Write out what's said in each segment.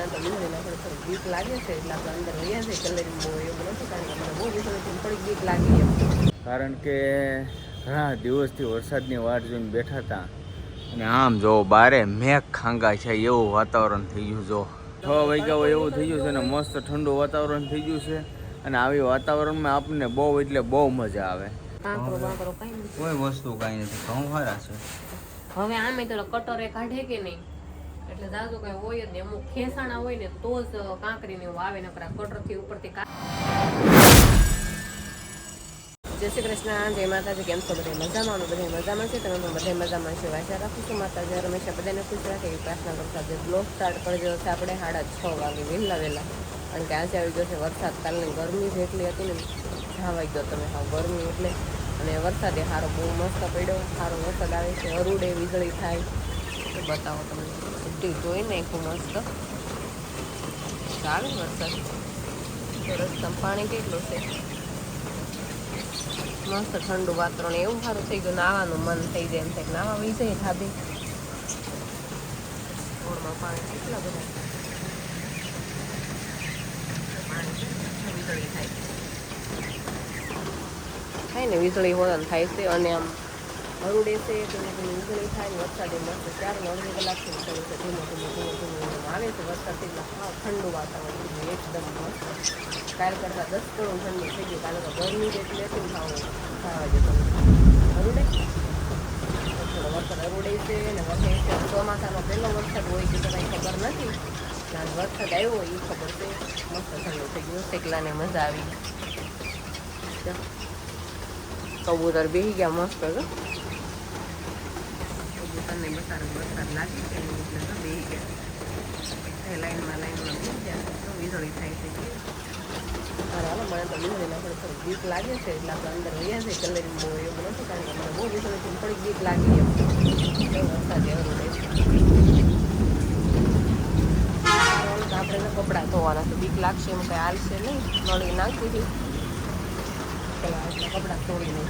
મને તો વીજળીના થોડી થોડી બીક લાગે છે એટલે આપણે અંદર રહ્યા છે કલરિંગ બહુ એવું નથી કારણ કે મને બહુ વીજળીથી થોડીક બીક લાગી એમ. કારણ કે ઘણા દિવસથી વરસાદની વાટ જોઈને બેઠા હતા. અને આમ જો બારે મેઘ ખાંગા છે એવું વાતાવરણ થઈ ગયું જો. છ વાગ્યા હોય એવું થઈ ગયું છે ને મસ્ત ઠંડુ વાતાવરણ થઈ ગયું છે. અને આવી વાતાવરણમાં આપણને બહુ એટલે બહુ મજા આવે. કોઈ વસ્તુ કાંઈ નથી ઘઉં સારા છે. હવે આમે તો કટોરે કાઢે કે નહીં? એટલે જાજુ કઈ હોય જ ને અમુક ખેસાણા હોય ને તો જ કાંકરીને એવું આવે ને કટરથી ઉપરથી જય શ્રી કૃષ્ણ. જય માતાજી. કેમ છો બધા? મજામાં? બધા મજામાં છે તમે પણ બધા મજામાં છે. આશા રાખું છું માતાજી હંમેશા બધાને ખુશ રાખે એવી પ્રાર્થના કરતા જે બ્લોક સ્ટાર્ટ કરજો છે આપણે સાડા છ વાગે, વહેલા વહેલા. કારણ કે આજે આવી ગયો છે વરસાદ કાલની ગરમી જેટલી હતી ને જાવાઈ ગયો તમે હા ગરમી એટલે. અને વરસાદે સારો બહુ મસ્ત પડ્યો. સારો વરસાદ આવે છે. અરુડે વીજળી થાય. બતાવો તમને. બધી જોઈ નાખ્યું મસ્ત. સારું વરસાદ. રસ્તામાં પાણી કેટલું છે? મસ્ત ઠંડુ વાતાવરણ. એવું સારું થઈ ગયું. નાવાનું મન થઈ જાય એમ થાય. નાવા વહી જાય ધાબે રોડમાં પાણી કેટલા બધા? થાય. ને વીજળી હોય થાય છે. અને આમ હરુડે છે ધીમે ધીમે વીજળી થાય ને વરસાદ એમ મળશે ને અડધી કલાકથી નીકળે છે. ધીમો ધીમો ધીમો ધીમો એમ આવે છે. વરસાદ એટલે હા, ઠંડુ વાતાવરણ એકદમ મસ્ત. કાલ કરતાં દસ ગણું ઠંડુ થઈ ગયું. કાલે તો ગરમી જેટલી હતી, ને ખાવું જતો હરુડે? થોડો વરસાદ અરુડે છે, ને વખે છે ચોમાસાનો પહેલો વરસાદ હોય કે કંઈ ખબર નથી. ત્યારે વરસાદ આવ્યો હોય એ ખબર છે. મસ્ત ઠંડુ થઈ ગયું. શેકલાને મજા આવી. કબૂતર બેસી ગયા મસ્ત કબૂતરને બસાર વરસાદ લાગી એની એટલે તો બે ગયા. એ લાઈનમાં લાઈનમાં બેસી ગયા. તો વીજળી થાય છે કે? હાલો મને તો વીજળીના થોડી થોડી બીક લાગે છે એટલે આપણે અંદર રહ્યા છે કલરિંગ બહુ એવું નથી કારણ કે મને બહુ વીજળીથી થોડીક બીક લાગી એમ. વરસાદ એવું રહે છે. આપણે કપડાં ધોવાના તો બીક લાગશે એમ કંઈ હાલશે નહીં. નળી નાખી હતી કપડાં ધોઈ નહીં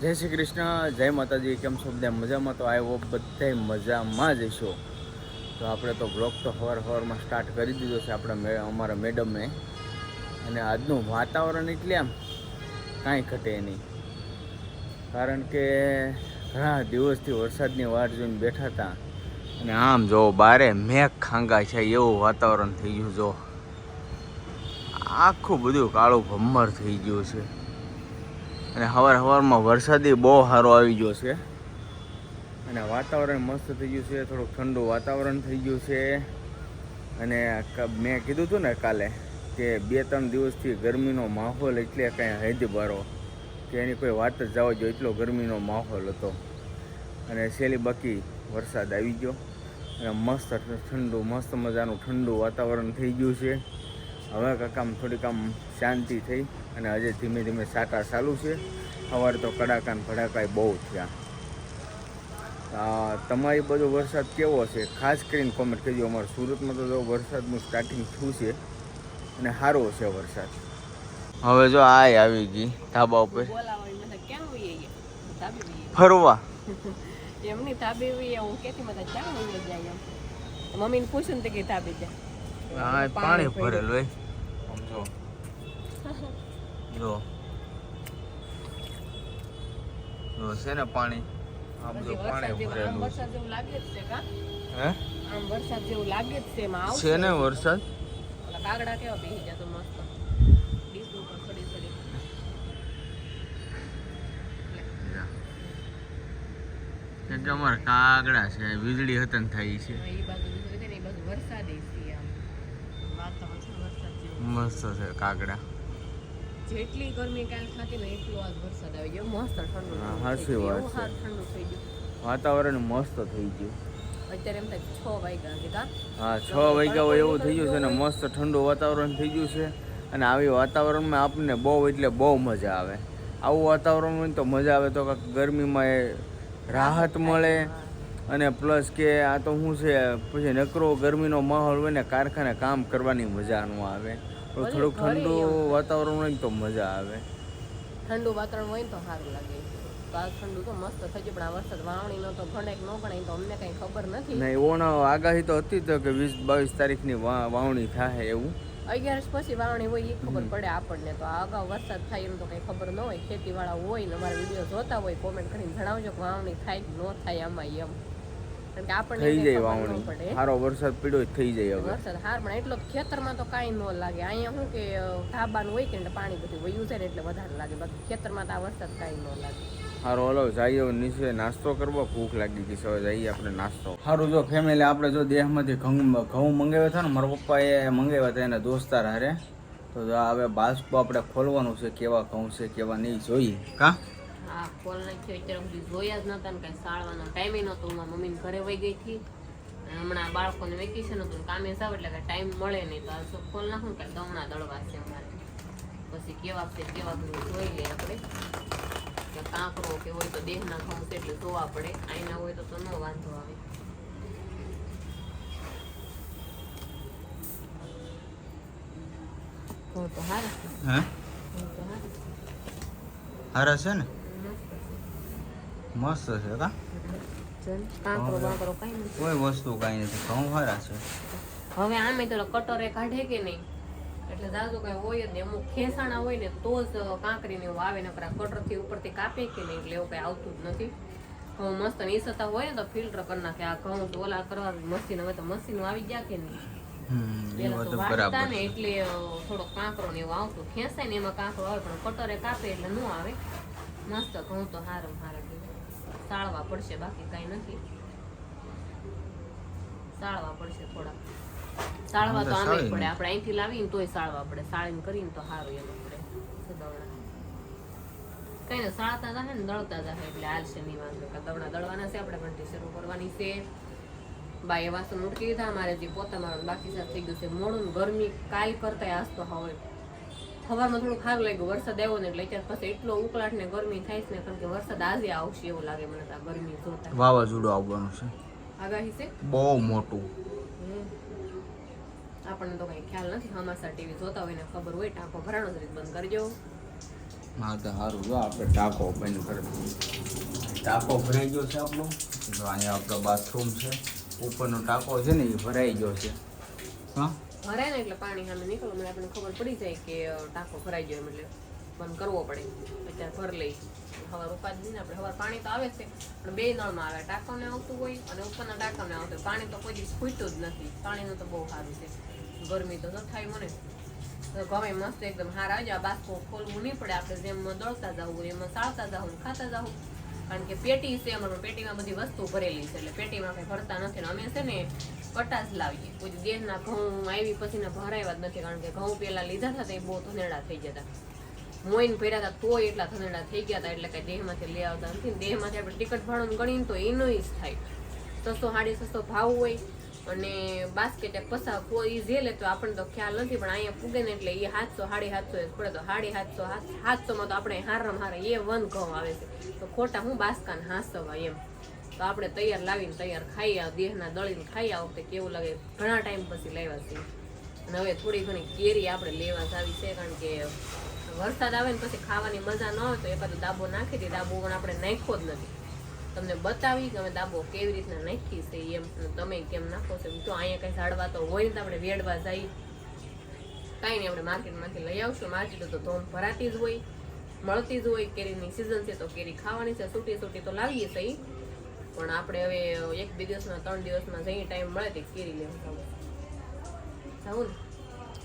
જય શ્રી કૃષ્ણ, જય માતાજી, કેમ છો બધા? મજામાં તો આવ્યો બધા મજામાં જ છો તો આપણે તો બ્લોગ તો હવાર હવારમાં સ્ટાર્ટ કરી દીધો છે આપણે અમારા મેડમે. અને આજનું વાતાવરણ એટલે આમ કાંઈ ઘટે નહીં. કારણ કે ઘણા દિવસથી વરસાદની વાટ જોઈને બેઠા હતા. અને આમ જો બારે મેઘ ખાંગા છે, એવું વાતાવરણ થઈ ગયું જો. આખું બધું કાળું ભમ્મર થઈ ગયું છે. અને હવાર હવારમાં વરસાદી બહુ સારો આવી ગયો છે. અને વાતાવરણ મસ્ત થઈ ગયું છે, થોડુંક ઠંડુ વાતાવરણ થઈ ગયું છે. અને મેં કીધું હતું ને કાલે કે બે ત્રણ દિવસથી ગરમીનો માહોલ એટલે કાંઈ હૈદ બારો. કે એની કોઈ વાત જ જવા જોઈએ એટલો ગરમીનો માહોલ હતો. અને છેલ્લી બાકી વરસાદ આવી ગયો. અને મસ્ત ઠંડુ, મસ્ત મજાનું ઠંડુ વાતાવરણ થઈ ગયું છે. હવે કાકામ થોડીક આમ શાંતિ થઈ અને હજે ધીમે ધીમે સાટા ચાલુ છે. સવારે તો કડાકા ને ભડાકા બહુ થયા. તમારી બધો વરસાદ કેવો છે? ખાસ કરીને કોમેન્ટ કરજો. અમારા સુરતમાં તો વરસાદનું સ્ટાર્ટિંગ થયું છે અને સારો છે વરસાદ. હવે જો આ આવી ગઈ ધાબા ઉપર. ફરવા. એમની ધાબે હું જાય એમ. મમ્મીને પૂછું તે કે ધાબે જા આ પાણી ભરેલું હોય. સમજો જો. જો. છે ને પાણી. આ બધું પાણી ભરેલું વરસાદ જેવું લાગે જ છે કા? હે? આમ વરસાદ જેવું લાગે જ છે એમાં આવશે. છે ને વરસાદ. કાગડા કેવા બેસી જતો મસ્ત. ડીશ ઉપર સડી સડી કેમ કે અમારે કાગડા છે વીજળી હતન થાય છે. એ બાજુ વીજળી એ બાજુ વરસાદ છે આમ વાતાવરણ છે ને વરસાદ જેવું મસ્ત છે કાગડા. જેટલી ગરમી કાલ થતી ને એટલો આજ વરસાદ આવી ગયો. મસ્ત ઠંડુ હા, ઠંડુ હાચી વાત છે. ઠંડુ થઈ ગયું. વાતાવરણ મસ્ત થઈ ગયું. અત્યારે એમ થાય છ વાગ્યા છે કા હા છ વાગ્યા હોય એવું થઈ ગયું છે ને મસ્ત ઠંડુ વાતાવરણ થઈ ગયું છે. અને આવી વાતાવરણમાં આપણને બહુ એટલે બહુ મજા આવે. આવું વાતાવરણ હોય તો મજા આવે. તો કાંક ગરમીમાં એ રાહત મળે. અને પ્લસ કે આ તો શું છે પછી નકરો ગરમીનો માહોલ હોય ને કારખાને કામ કરવાની મજા ન આવે. થોડુંક ઠંડુ વાતાવરણ હોય ને તો મજા આવે. ઠંડુ વાતાવરણ હોય ને તો સારું લાગે. ઠંડુ તો મસ્ત થઈ ગયું પણ આ વરસાદ વાવણીનો તો ગણે કે ન ગણે તો અમને કઈ ખબર નથી. નહીં ઓણ આગાહી તો હતી તો કે વીસ બાવીસ તારીખની વાવણી થાય એવું. અગિયારસ પછી વાવણી હોય એ ખબર પડે આપણને. તો આ અગાઉ વરસાદ થાય એમ તો કંઈ ખબર ન હોય. ખેતીવાળા હોય ને અમારા વીડિયો જોતા હોય કોમેન્ટ કરીને જણાવજો કે વાવણી થાય કે ન થાય આમાં એમ. કારણ કે આપણને થઈ જાય વાવણી. સારો વરસાદ પડ્યો થઈ જાય હવે. વરસાદ હાર પણ એટલો ખેતરમાં તો કાંઈ ન લાગે. અહીંયા શું કે ધાબાનું હોય કે પાણી બધું વયું જાય ને એટલે વધારે લાગે. બાકી ખેતરમાં તો આ વરસાદ કાંઈ ન લાગે. સારો હલો જઈએ નીચે નાસ્તો કરવો. ભૂખ લાગી ગઈ છે જઈએ આપણે નાસ્તો. સારું જો ફેમિલી આપણે જો દેહમાંથી ઘઉં ઘઉં મંગાવ્યા હતા ને મારા પપ્પાએ મંગાવ્યા હતા એના દોસ્તાર હારે. તો હવે બાસ્પો આપણે ખોલવાનું છે કેવા ઘઉં છે કેવા નહીં જોઈએ. કા? હા કોલ નાખ્યો અત્યારે સુધી જોયા જ નતા ને કાંઈ સાળવાનો ટાઈમે નહોતો હું મમ્મી મમ્મીને ઘરે વહી ગઈ હતી. અને હમણાં બાળકોને વેકેશન હતું કામે જાવ એટલે કાંઈ ટાઈમ મળે નહીં. તો આ કોલ નાખું કાંઈ દમણા દળવા છે અમારે. પછી કેવા છે કેવા બધું જોઈ લઈએ આપણે. કે કાંકરો કે હોય તો દેહના ઘઉં છે એટલે જોવા પડે. આઈના હોય તો તો ન વાંધો આવે. તો હારા. હે. હારા છે ને? મસ્ત છે કા? કાંઈ વસ્તુ કાંઈ નથી ઘઉં હારા છે. હવે આમે તો કટોરે કાઢે કે નહીં? એટલે દાદુ કઈ હોય જ ને અમુક ખેસાણા હોય ને તો જ કાંકરીને એવું આવે આ કટરથી ઉપરથી કાપે કે નહીં એટલે એવું કઈ આવતું જ નથી. ઘઉં મસ્ત નીસતા હોય ને તો ફિલ્ટર કરી નાખે આ ઘઉં તો ઓલા કરવા મશીન હવે તો મશીન આવી ગયા કે નહીં? ને એટલે થોડો કાંકરો ને એવું આવતું. ખેંચાય ને એમાં કાંકરો આવે પણ કટોરે કાપે એટલે ન આવે. મસ્ત ઘઉં તો સારું હારા. સાળવા પડશે બાકી કાંઈ નથી. સાળવા પડશે થોડા. સાળવા તો આમે પડે. આપણે અહીંથી લાવીને તોય સાળવા પડે. સાળીને કરીને તો સારું એનું પડે. કઈ ને સાળતા જાહે ને દળતા જાહે એટલે હાલશે નહીં વાંધો. કે દવણા દળવાના છે? આપણે ઘંટી શરૂ કરવાની છે. બાએ વાસણ ઉટકી દીધા. મારે જે પોતા મારું બાકી સાફ થઈ ગયું છે. મોડું ગરમી કાલ કરતા આજ તો હવે સવારમાં થોડું ખારું લાગ્યું વરસાદ આવ્યો ને એટલે અત્યારે પછી એટલો ઉકળાટ ને ગરમી થાય છે ને કારણ કે વરસાદ આજે આવશે એવું લાગે મને તો આ ગરમી જોતા. વાવાઝોડું આવવાનું છે. આગાહી છે? બહુ મોટું. આપણને તો કઈ ખ્યાલ નથી હમાસા ટીવી જોતા હોય ને ખબર હોય ટાંકો ભરાણો જ રીત બંધ કરજો. હા તો સારું. જો આપણે ટાંકો બંધ કરી ટાંકો ભરાઈ ગયો છે આપણો. જો અહીંયા આપણો બાથરૂમ છે. ઉપરનો ટાંકો છે ને એ ભરાઈ ગયો છે. હા? ભરાય ને એટલે પાણી સામે નીકળો. મને આપણને ખબર પડી જાય કે ટાંકો ભરાઈ ગયો એમ એટલે બંધ કરવો પડે. અત્યારે ભર લઈ. હવા રોકા જ નહીં આપણે હવા પાણી તો આવે છે. પણ બે નળમાં આવે. ટાંકોને આવતું હોય અને ઉપરના ટાંકાને આવતું પાણી તો કોઈ દિવસ ખૂટતું જ નથી. પાણીનું તો બહુ સારું છે. ગરમી તો ન થાય મને. તો ગમે મસ્ત એકદમ હારા આવી જાય બાસ્કો ખોલવું નહીં પડે. આપણે જેમ દળતા જવું એમાં સાળતા જવું ખાતા જવું કારણ કે પેટી છે અમારું પેટીમાં બધી વસ્તુ ભરેલી છે, એટલે પેટીમાં કઈ ભરતા નથી. અમે છે ને કટાસ લાવીએ. કોઈ દેહના ઘઉં આવી પછી ભરાવ્યા જ નથી, કારણ કે ઘઉં પેલા લીધા હતા તે બહુ ધનેડા થઈ જતા મોઈન ભર્યા હતા તો એટલા ધનેડા થઈ ગયા હતા, એટલે કઈ દેહમાંથી લઈ આવતા નથી. દેહમાંથી આપણે ટિકટ ભાડું ગણીને તો એનો જ થાય. સસ્તો સાડી સસ્તો ભાવ હોય. અને બાસ્કેટ એ પસા કોઈ જે લે તો આપણને તો ખ્યાલ નથી, પણ અહીંયા પૂગે ને એટલે એ સાતસો સાડી સાતસો પડે તો સાડી સાતસો સાતસો માં તો આપણે હારમ હારે, એ વન ઘઉં આવે છે. તો ખોટા હું બાસ્કાને હાંસવા એમ. તો આપણે તૈયાર લાવીને તૈયાર ખાઈ આવ, દેહના દળીને ખાઈ આ વખતે કેવું લાગે, ઘણા ટાઈમ પછી લાવ્યા છે અને હવે થોડી ઘણી કેરી આપણે લેવા આવી છે, કારણ કે વરસાદ આવે ને પછી ખાવાની મજા ન આવે, તો એકાદો દાબો નાખી દે, દાબો પણ આપણે નાખ્યો જ નથી. તમને બતાવી કે દાબો કેવી રીતના નાખી છે એમ તમે કેમ નાખો છો? તો અહીંયા કઈ ઝાડવા તો હોય ને તો આપણે વેડવા જઈ. કાંઈ નહીં, આપણે માર્કેટમાંથી લઈ આવશું. માર્કેટ તો ધોમ ભરાતી જ હોય, મળતી જ હોય. કેરીની સિઝન છે તો કેરી ખાવાની છે. સૂટી સૂટી તો લાવીએ સહી પણ આપણે હવે એક બે દિવસમાં, ત્રણ દિવસમાં જઈ ટાઈમ મળે તે કેરી લેવા જવું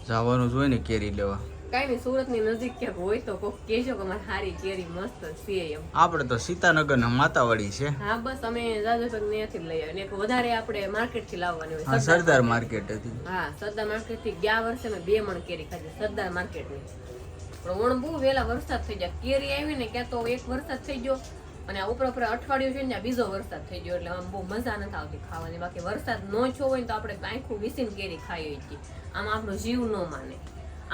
જવાનું જ હોય ને કેરી લેવા. કાંઈ નહીં સુરતની નજીક ક્યાંક હોય તો કોક કહેજો કે મારે હારી કેરી મસ્ત છે એમ. આપણે તો સીતાનગરના માતાવાડી છે. હા બસ અમે જાજુ ને થી લઈ આવ્યા ને વધારે આપણે માર્કેટથી લાવવાની હોય સરદાર માર્કેટ. હતી. હા સરદાર માર્કેટથી ગયા વર્ષે મેં બે મણ કેરી ખાધી સરદાર માર્કેટની. પણ ઓણ બહુ વહેલા વરસાદ થઈ જાય કેરી આવી ને ક્યાં તો એક વરસાદ થઈ ગયો અને આ ઉપર ઉપર અઠવાડિયું છે ને બીજો વરસાદ થઈ ગયો એટલે આમ બહુ મજા નથી આવતી ખાવાની. બાકી વરસાદ ન છો હોય ને તો આપણે આખું વિસીન કેરી ખાઈ છીએ. આમ આપણો જીવ ન માને.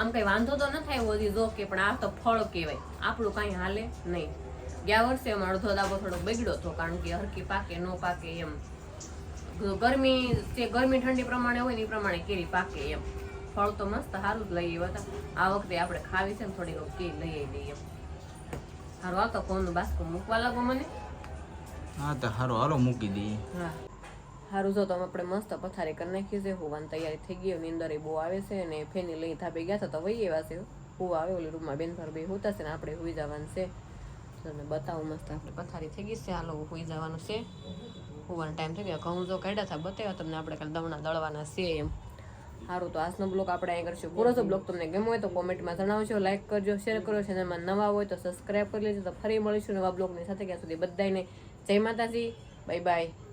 આમ કઈ વાંધો તો ન થાય ઓછી જો કે પણ આ તો ફળ કહેવાય. આપણું કાંઈ હાલે નહીં. ગયા વર્ષે અમારો અડધો દાબો થોડો બગડ્યો હતો કારણ કે હરકી પાકે ન પાકે એમ. ગરમી જે ગરમી ઠંડી પ્રમાણે હોય ને એ પ્રમાણે કેરી પાકે એમ. ફળ તો મસ્ત સારું જ લઈ આવ્યા હતા. આ વખતે આપણે ખાવી છે ને થોડી કેરી લઈ આવી એમ. હારું આ તો ફોનનું બાસ્કો મૂકવા લાગો મને. હા તો સારું હાલો મૂકી દઈએ. હા. સારું જો તો આપણે મસ્ત પથારી કરી નાખી છે. હોવાની તૈયારી થઈ ગઈ નીંદર બહુ આવે છે અને ફેની લઈ થાપી ગયા હતા તો વહી એવા છે. હું આવે, ઓલી રૂમમાં બેન ભર બે હોતા છે ને આપણે હોઈ જવાનું છે. તમને બતાવું મસ્ત આપણે પથારી થઈ ગઈ છે. હાલો, હોઈ જવાનું છે. હોવાનો ટાઈમ થઈ ગયો. ઘઉં જો કાઢ્યા હતા, બતાવ્યા તમને આપણે કાલે દમણા દળવાના છે એમ. સારું તો આજનો બ્લોગ આપણે અહીં કરશું. પૂરો તો બ્લોગ તમને ગમ્યો હોય તો કોમેન્ટમાં જણાવજો લાઇક કરજો, શેર કરજો. ચેનલમાં નવા હોય તો સબસ્ક્રાઈબ કરી લેજો. તો ફરી મળીશું નવા બ્લોગની સાથે. ત્યાં સુધી બધાને જય માતાજી. Bye bye.